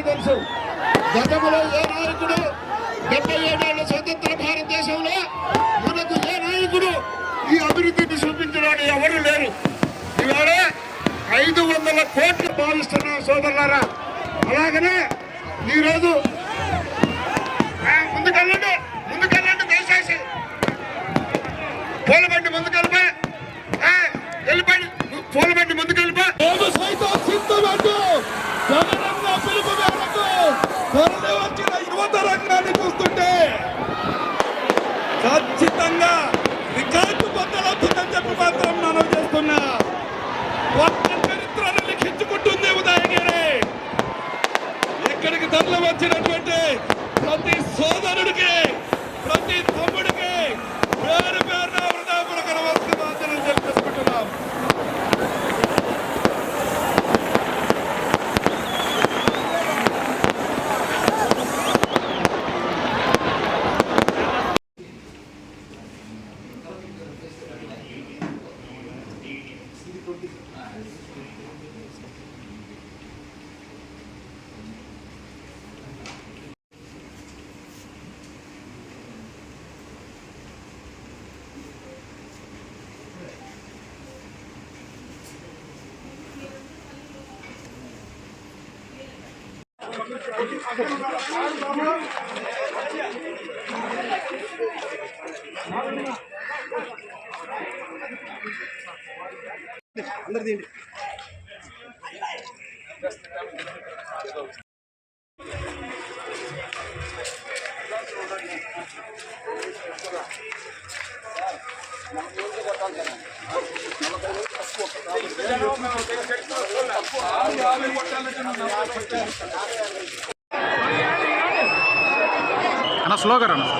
అందరికీ తెలుసు. గతంలో ఏ నాయకుడు డెబ్బై ఏడేళ్ళ స్వతంత్ర భారతదేశంలో మనకు ఏ నాయకుడు ఈ అభివృద్ధిని చూపించడానికి ఎవరు లేరు. ఇవాళ ఐదు వందల కోట్లు భావిస్తున్నాం సోదరులారా అలాగనే ఈరోజు ముందుకెళ్ళండి ముందుకెళ్ళండి దయచేసి. పోలబండి ముందు ఇక్కడికి తరలి వచ్చినటువంటి ప్రతి సోదరుడికి ప్రతి తమ్ముడికి పేరు పేరున అన్న స్లోగా అన్న ஸ்லோ கரணும்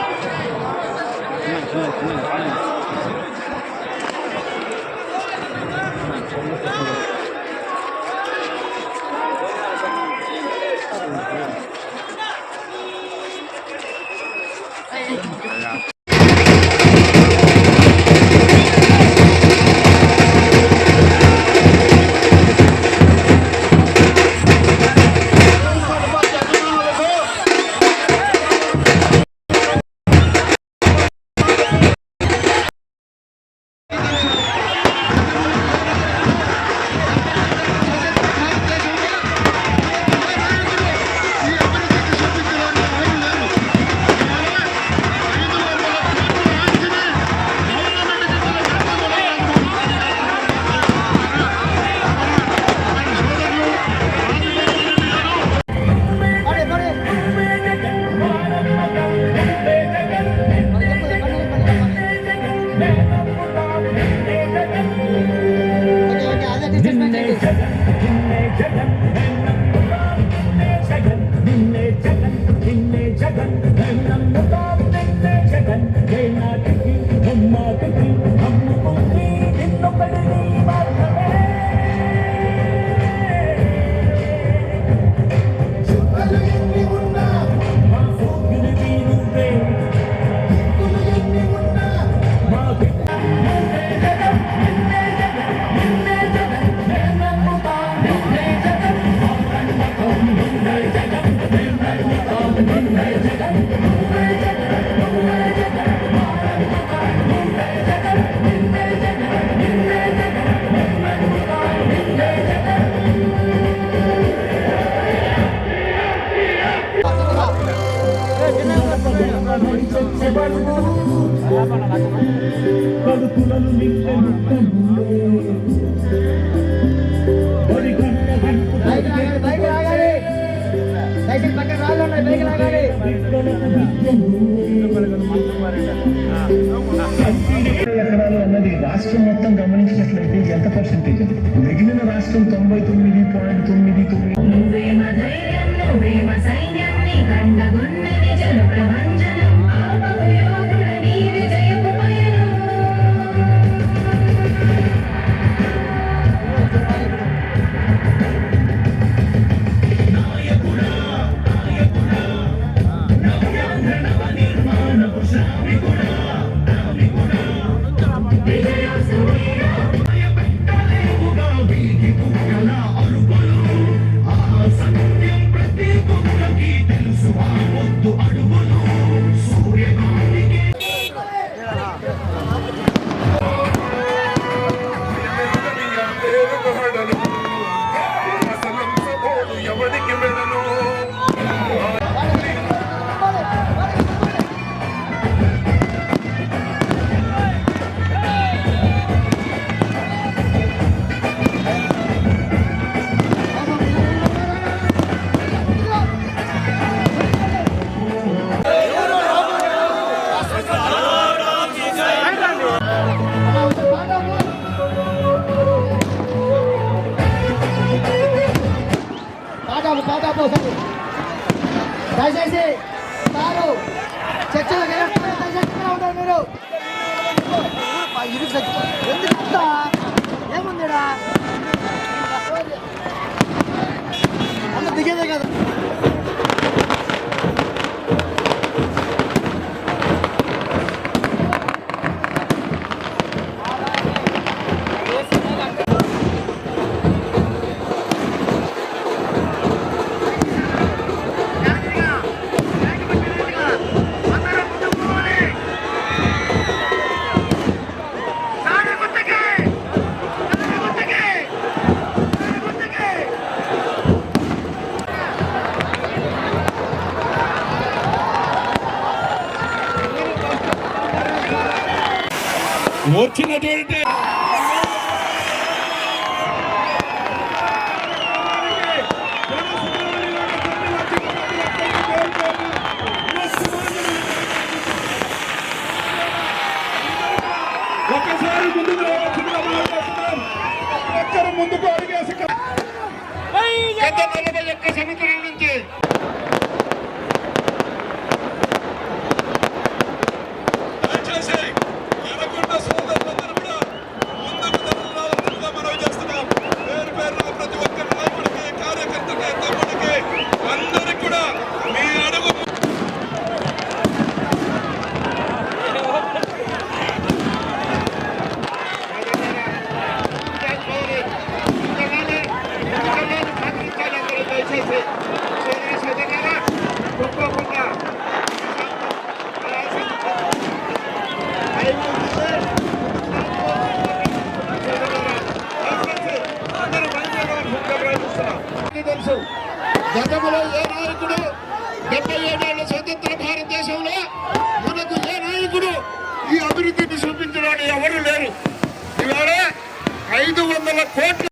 గంట గంట బిడ్డలకు ఎకరాలు అన్నది రాష్ట్రం మొత్తం గమనించినట్లయితే ఎంత పర్సెంటేజ్ మిగిలిన రాష్ట్రం తొంభై తొమ్మిది పాయింట్ తొమ్మిది వాళ్ళు పాదాపు దయచేసి సారు చర్చలో ఉంటారు మీరు? ఎందుకు ఏముందిడా? వచ్చినటువంటి ఒకసారి ముందుకు ఒక్కరు ముందుకు అడిగేసి గత నలభై ఒక్క సంవత్సరాల నుంచి తెలుసు గతంలో ఏ నాయకుడు డెబ్బై ఏడేళ్ళ స్వతంత్ర భారతదేశంలో మనకు ఏ నాయకుడు ఈ అభివృద్ధిని చూపించడానికి ఎవరు లేరు. ఇవాళ ఐదు వందల కోట్లు